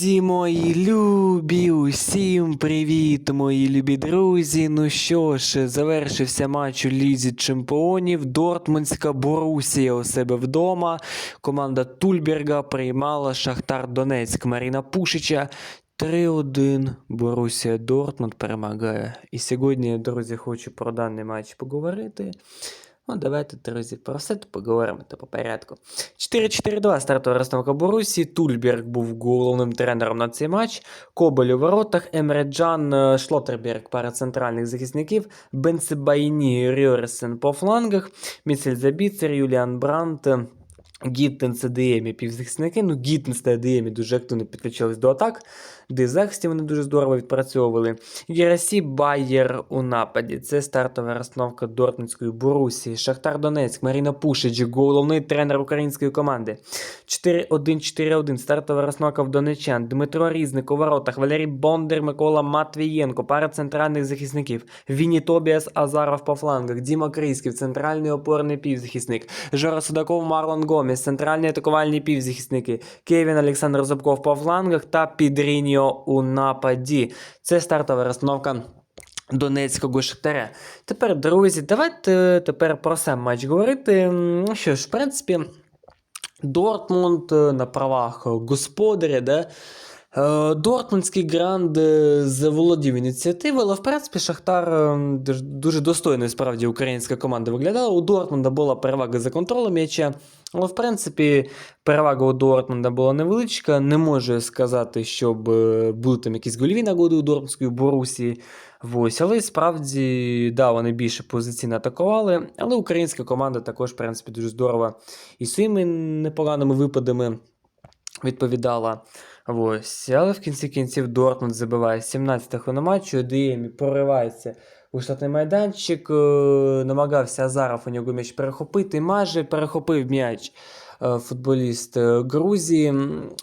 Друзі мої любі, усім привіт, мої любі друзі. Ну що ж, завершився матч у Лізі Чемпіонів. Дортмундська Борусія у себе вдома. Команда Тульберга приймала Шахтар Донецьк Маріна Пушича. 3-1 Борусія Дортмунд перемагає. І сьогодні, друзі, хочу про даний матч поговорити. Ну, давайте, друзі, про все то поговоримо то по порядку. 4-4-2 стартова розстановка Борусі. Тульберг був головним тренером на цей матч. Коболь у воротах, Емреджан, е, Шлоттерберг, пара центральних захисників, Бенцебайні, Рьоресен по флангах, Міцель Забіцер, Юліан Брант. е, Гіттенс і Деємі півзахисники. Ну, Гіттенс та Деємі дуже активно підключились до атак, Де захисті вони дуже здорово відпрацьовували. Герасі Байєр у нападі. Це стартова розстановка Дортмундської Борусії. Шахтар Донецьк, Маріна Пушич, головний тренер української команди. 4-1-4-1. Стартова розстановка в Донечан. Дмитро Різник у воротах. Валерій Бондар, Микола Матвієнко. Пара центральних захисників. Віні Тобіас Азаров по флангах. Діма Крисків, центральний опорний півзахисник. Жора Судаков, Марлон Гомес, центральні атакувальні півзахисники. Кевін Олександр Зубков по флангах та Підріньо у нападі. Це стартова розстановка. Донецького Шахтаря. Тепер, друзі, давайте тепер про сам матч говорити. Ну що ж, в принципі, Дортмунд е, на правах господаря, да? Е, Дортмундський гранд е, заволодів ініціативою, але в принципі Шахтар е, дуже- достойно справді українська команда виглядала. У Дортмунда була перевага за контролем м'яча. Але в принципі перевага у Дортмунда була невеличка. Не можу сказати, щоб були там якісь гольові нагоди у Дортмундської Борусі. Ось, але справді, да, вони більше позиційно атакували. Але українська команда також, в принципі, дуже здорово і своїми непоганими випадами відповідала. Ось. Але в кінці кінців Дортмунд забиває 17 хвилина матчу, Деємі проривається у штатний майданчик, е, намагався Азаров у нього м'яч перехопити, майже перехопив м'яч е, футболіст е, Грузії,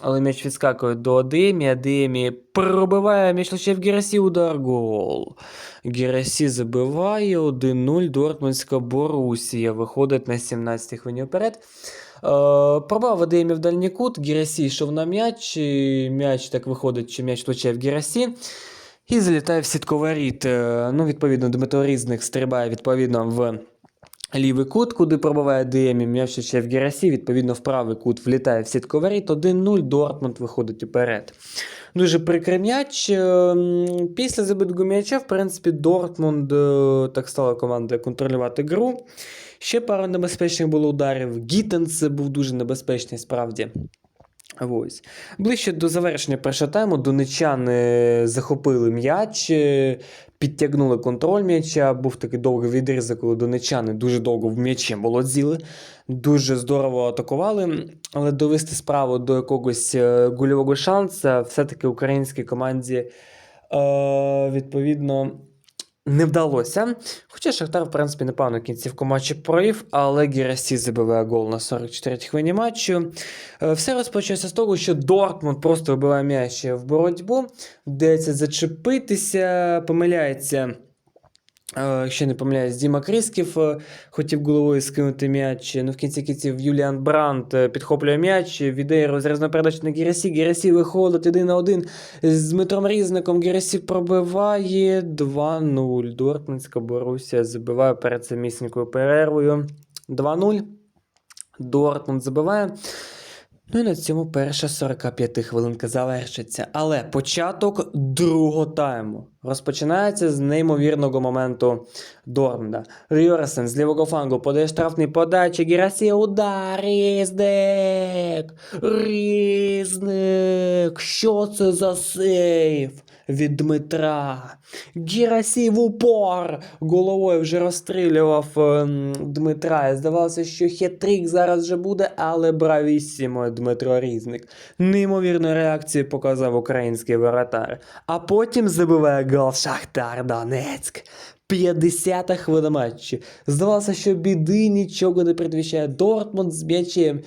але м'яч відскакує до Адемі, Адемі пробиває м'яч лише в Герасі, удар гол. Герасі забиває 1-0, Дортмундська Борусія виходить на 17-й хвилині вперед. Е, Пробав Адемі в дальній кут, Герасі йшов на м'яч, і м'яч так виходить, що м'яч влучає в Герасі. І залітає в сітковаріт. Е, Ну, відповідно, Дмитро Різник стрибає відповідно в лівий кут, куди пробиває Демі, м'яч ще в Герасі, відповідно, в правий кут влітає в сітковаріт. 1-0, Дортмунд виходить уперед. Дуже прикрий м'яч. Е, Після забитого м'яча, в принципі, Дортмунд так стала команда контролювати гру. Ще пару небезпечних було ударів. Гіттенс був дуже небезпечний справді. Ось. Ближче до завершення першого тайму донечани захопили м'яч, е, підтягнули контроль м'яча. Був такий довгий відрізок, коли донечани дуже довго в м'ячі володіли, дуже здорово атакували. Але довести справу до якогось е, гольового шансу все-таки українській команді е, відповідно. Не вдалося. Хоча Шахтар, в принципі, непевно кінцівку матчу провів, але Гірасі забиває гол на 44-й хвилині матчу. Е, Все розпочалося з того, що Дортмунд просто вибиває м'яч в боротьбу, вдається зачепитися, помиляється. Якщо не помиляюсь, Діма Крисків е, хотів головою скинути м'яч. Ну, в кінці кінців Юліан Брандт е, підхоплює м'яч, віддає розрізну передачу на Герасі. Герасі виходить один на один з Дмитром Різником. Герасі пробиває 2-0. Дортмундська Борусія забиває перед самісінькою перервою. 2-0. Дортмунд забиває. Ну і на цьому перша 45 хвилинка завершиться. Але початок другого тайму розпочинається з неймовірного моменту Дормда. Рьорсен з лівого флангу подає штрафний подачі. Герасія удар. Різник! Різник! Що це за сейв? Від Дмитра. Герасі в упор. Головою вже розстрілював ем, Дмитра. Здавалося, що хет-трик зараз вже буде, але бравісімо Дмитро Різник. Неймовірну реакцію показав український воротар. А потім забиває гол Шахтар Донецьк. 50-та хвилина матчу. Здавалося, що біди нічого не предвіщає. Дортмунд з м'ячем.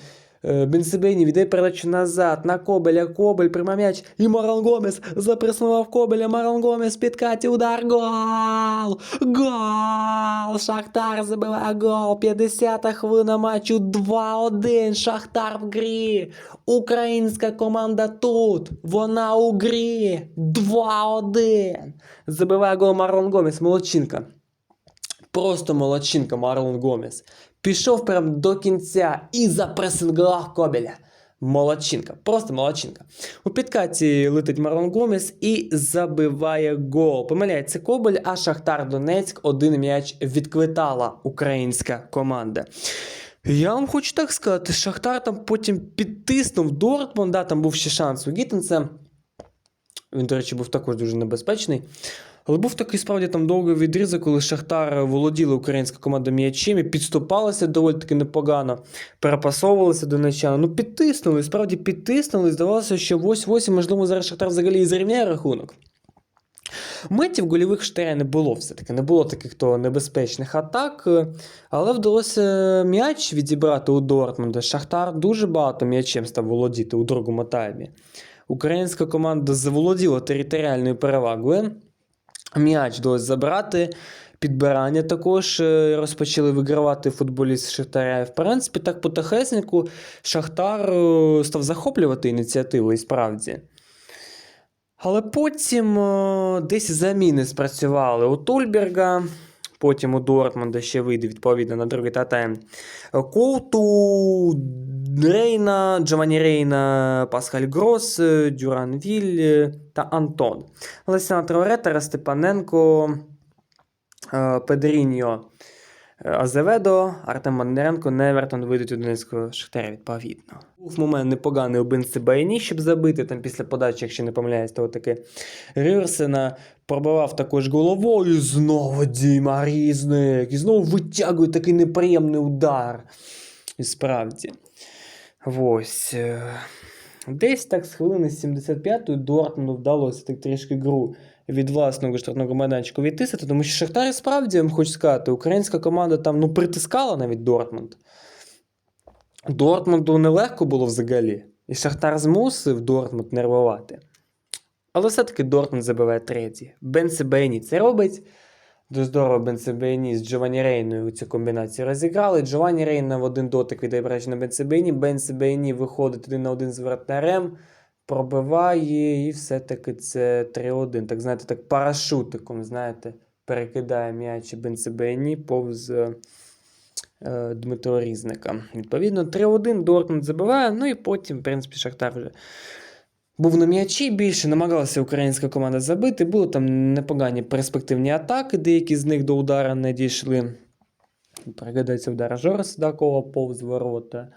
Е, Бенсебені віддає передачу назад на Кобеля. Кобель приймає м'яч. І Марон Гомес запреснував Кобеля. Марон Гомес підкаті удар. Гол! Гол! Шахтар забиває гол. 50-та хвилина матчу 2-1. Шахтар в грі. Українська команда тут. Вона у грі. 2-1. Забиває гол Марон Гомес. Молодчинка. Просто молодчинка Марлон Гомес. Пішов прям до кінця і запресингував Кобеля. Молодчинка, просто молодчинка. У підкаті летить Марлон Гомес і забиває гол. Помиляється Кобель, а Шахтар Донецьк один м'яч відквитала українська команда. Я вам хочу так сказати, Шахтар там потім підтиснув Дортмунд, да, там був ще шанс у Гіттенса. Він, до речі, був також дуже небезпечний. Але був такий справді там довгий відрізок, коли Шахтар володіла українська команда м'ячем і підступалася доволі таки непогано, перепасовувалися до Нечана. Ну, підтиснули, справді підтиснули. Здавалося, що 8-8, можливо, зараз Шахтар взагалі і зрівняє рахунок. Митів гольових Шахтаря не було все-таки, не було таких то небезпечних атак, але вдалося м'яч відібрати у Дортмунда. Шахтар дуже багато м'ячем став володіти у другому таймі. Українська команда заволоділа територіальною перевагою. М'яч вдалося забрати. Підбирання також е, розпочали вигравати футболісти Шахтаря. В принципі, так потихесеньку Шахтар е, став захоплювати ініціативу і справді. Але потім е, десь заміни спрацювали у Тульберга, потім у Дортмунда ще вийде відповідно на другий тайм. Коуту, Рейна, Джованні Рейна, Пасхаль Грос, е, Дюран Віль е, та Антон. Лесіна Траоре, Тарас Степаненко, е, Педріньо, Азеведо, Артем Мандаренко, Невертон вийдуть у Донецького Шахтаря відповідно. Був момент непоганий у Бенцебайні, щоб забити там після подачі, якщо не помиляюсь, того таки Рюрсена пробивав також головою. І знову Діма Різник. І знову витягує такий неприємний удар. І справді. Ось. е, Десь так з хвилини 75-ї Дортмунду вдалося так трішки гру від власного штрафного майданчику відтисати, тому що Шахтар справді, я вам хочу сказати, українська команда там ну, притискала навіть Дортмунд. Дортмунду нелегко було взагалі. І Шахтар змусив Дортмунд нервувати. Але все-таки Дортмунд забиває третій. Бен Себені це робить. Дуже здорово Бен з Джованні Рейною цю комбінацію розіграли. Джованні Рейна в один дотик віддає передачу на Бен Себені. Бен Себені виходить один на один з вратарем, пробиває, і все-таки це 3-1. Так знаєте, так парашутиком, знаєте, перекидає м'яч Бен Себені повз е, е, Дмитро Різника. Відповідно, 3-1 Дортмунд забиває, ну і потім, в принципі, Шахтар вже був на м'ячі більше, намагалася українська команда забити. Були там непогані перспективні атаки, деякі з них до удара не дійшли. Пригадається удар Жора Судакова повз ворота.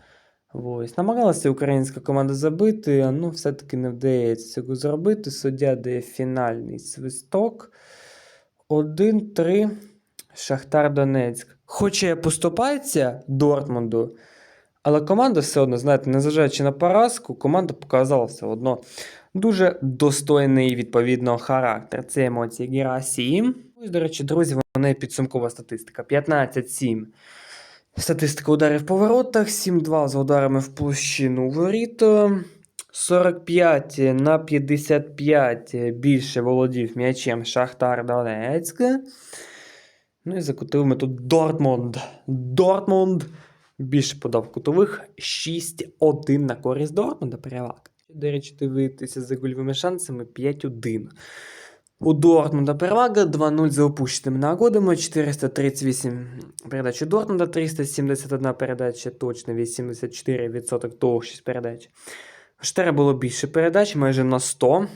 Ось. Намагалася українська команда забити, ну все-таки не вдається цього зробити. Суддя дає фінальний свисток. 1-3 Шахтар Донецьк. Хоча поступається Дортмунду, але команда все одно, знаєте, незважаючи на поразку, команда показала все одно дуже достойний відповідно характер. Це емоції Герасі. Ось, до речі, друзі, вона і підсумкова статистика. 15-7. Статистика ударів по воротах, 7-2 з ударами в площину воріт. 45 на 55 більше володів м'ячем Шахтар Донецьк. Ну і закутили ми тут Дортмунд. Дортмунд більше подав кутових 6-1 на користь Дортмунда перевага. До речі, дивитися за гольовими шансами 5-1. У Дортмунда перевага 2-0 за опущеними нагодами, 438 передач у Дортмунда, 371 передача, точно 84% точність передач. У Штера було більше передач, майже на 100.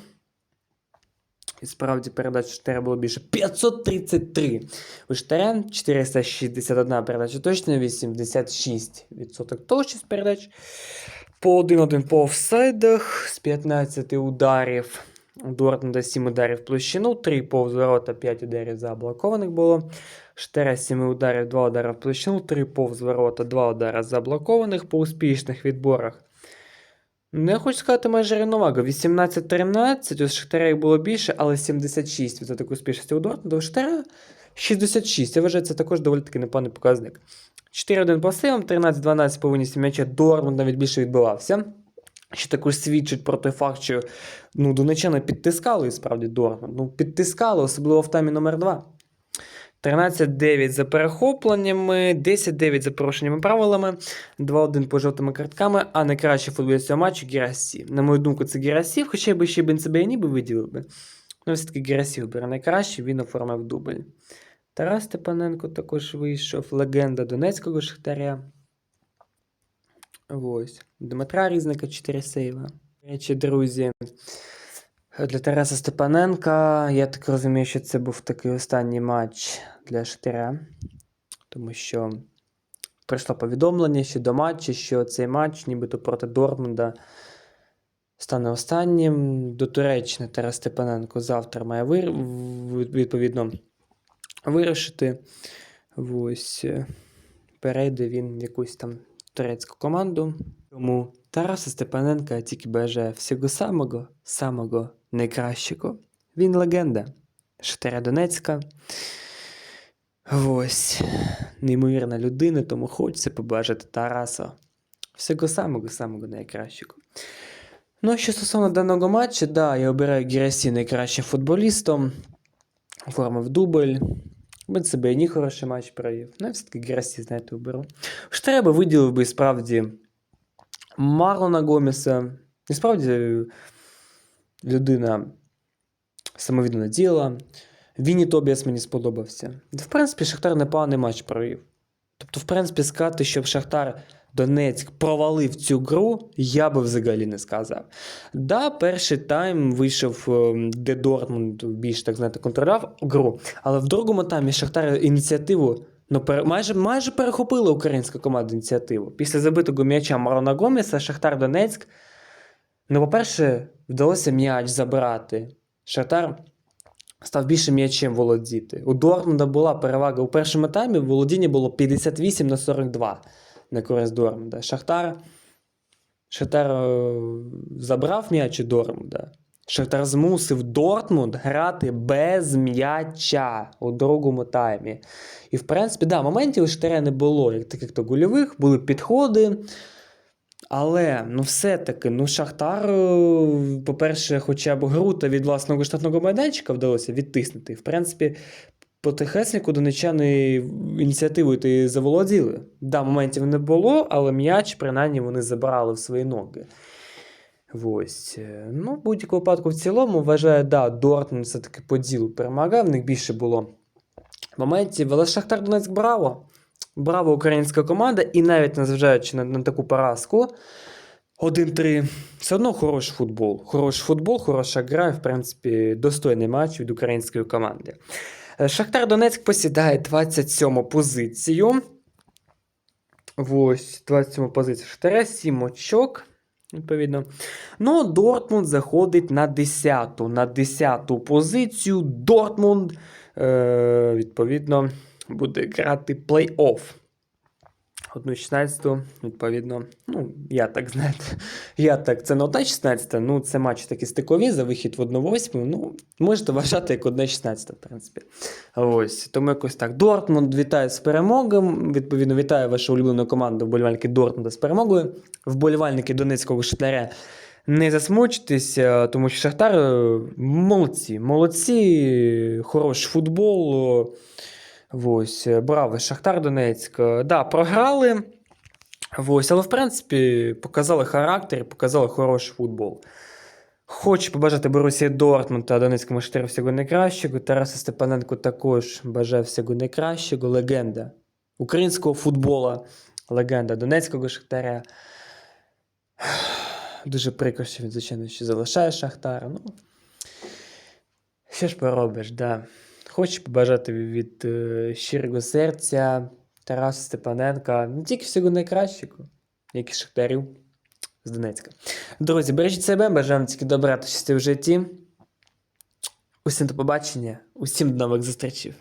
І справді передач Штера було більше 533. У Штера 461 передача точно, 86% точність передач. По 1-1 по офсайдах з 15 ударів. У Дортмунда 7 ударів в площину, 3 повз ворота, 5 ударів заблокованих було. Штера 7 ударів, 2 удари в площину, 3 повз ворота, 2 удари заблокованих по успішних відборах. Ну, я хочу сказати майже рівновага. 18-13, у Шахтаря їх було більше, але 76% успішності у Дортмунда. У Шахтаря 66. Я вважаю, це також доволі таки непоганий показник. 4-1 по силам, 13-12 по винісі м'яча. Дортмунд навіть більше відбивався. Що також свідчить про той факт, що ну, донечани підтискали і справді Дортмунд. Ну, підтискали, особливо в таймі номер 2. 13-9 за перехопленнями, 10-9 за порушеннями правилами, 2-1 по жовтими картками, а найкращий футболіст цього матчу Герасів. На мою думку, це Герасів, хоча би ще Бенцебейні би виділив би. Ну, все-таки Герасів бере найкраще, він оформив дубль. Тарас Степаненко також вийшов, легенда Донецького Шахтаря. Ось. Дмитра Різника 4 сейва. Речі, друзі. Для Тараса Степаненка, я так розумію, що це був такий останній матч для Шахтаря, тому що прийшло повідомлення щодо матчу, що цей матч, нібито проти Дортмунда, стане останнім. До Туреччини Тарас Степаненко завтра має вир... відповідно вирушити. Ось е, перейде він в якусь там турецьку команду. Тому Тараса Степаненка тільки бажає всього самого, самого найкращого. Він легенда Шахтаря Донецька. Ось. Неймовірна людина, тому хочеться побажати Тараса всього самого, самого найкращого. Ну, що стосовно даного матчу, да, я обираю Герасі найкращим футболістом. Оформив дубль. Без себе і ні хороший матч провів. Ну, я все-таки Герасі, знаєте, оберу. Що треба виділив би справді Марлона Гомеса. І справді людина самовіддана діла. Вінні Тобіас мені сподобався. В принципі, Шахтар непоганий матч провів. Тобто, в принципі, сказати, щоб Шахтар Донецьк провалив цю гру, я би взагалі не сказав. Да, перший тайм вийшов, ем, де Дортмунд більш так знаєте, контролював гру, але в другому таймі Шахтар ініціативу ну, пере- майже, майже перехопила українська команда ініціативу. Після забитого м'яча Марона Гомеса Шахтар Донецьк. Ну, по-перше, вдалося м'яч забрати. Шахтар став більше м'ячем володіти. У Дортмунда була перевага у першому таймі, володіння було 58 на 42 на користь Дортмунда. Шахтар, Шахтар е, забрав м'яч у Дортмунда. Шахтар змусив Дортмунд грати без м'яча у другому таймі. І, в принципі, да, моментів у Шахтаря не було, як таких то гольових, були підходи. Але ну все-таки, ну Шахтар, по-перше, хоча б гру та від власного штатного майданчика вдалося відтиснути. В принципі, потихесеньку донечани ініціативою і заволоділи. Да, моментів не було, але м'яч, принаймні, вони забрали в свої ноги. Ось. е, Ну, в будь-якому випадку в цілому вважаю, да, Дортмунд все-таки по ділу перемагав, в них більше було моментів. Але Шахтар Донецьк браво! Браво українська команда, і навіть незважаючи на, на таку поразку, 1-3. Все одно хороший футбол. Хороший футбол, хороша гра, в принципі, достойний матч від української команди. Е, Шахтар Донецьк посідає 27 позицію. Ось, 27 позицію Шахтаря, 7 очок. Відповідно. Ну, Дортмунд заходить на 10 На 10 позицію. Дортмунд, е, відповідно, буде грати плей-офф. Одну 16, відповідно, ну, я так знаєте, я так, це не одна 16, ну це матчі такі стикові за вихід в 1-8, ну, можете вважати як одна 16, в принципі. Ось, тому якось так. Дортмунд вітає з перемогою, відповідно, вітаю вашу улюблену команду вболівальники Дортмунда з перемогою. Вболівальники Донецького Шахтаря не засмучтеся, тому що Шахтар е, молодці, молодці, хороший футбол. Ось, е, Шахтар Донецьк. Е, Да, програли. Ось, але в принципі показали характер, показали хороший футбол. Хочу побажати Борусі Дортмунд та Донецькому Шахтарю всього найкращого. Тараса Степаненко також бажає всього найкращого. Легенда українського футбола, легенда Донецького Шахтаря. Дуже прикро, що він, звичайно, ще залишає Шахтар. Ну, що ж поробиш, да. Хочу побажати від е, щирого серця Тараса Степаненка не тільки всього найкращого, як і Шахтарів з Донецька. Друзі, бережіть себе, бажаю вам тільки добра та щастя в житті. Усім до побачення, усім до нових зустрічей.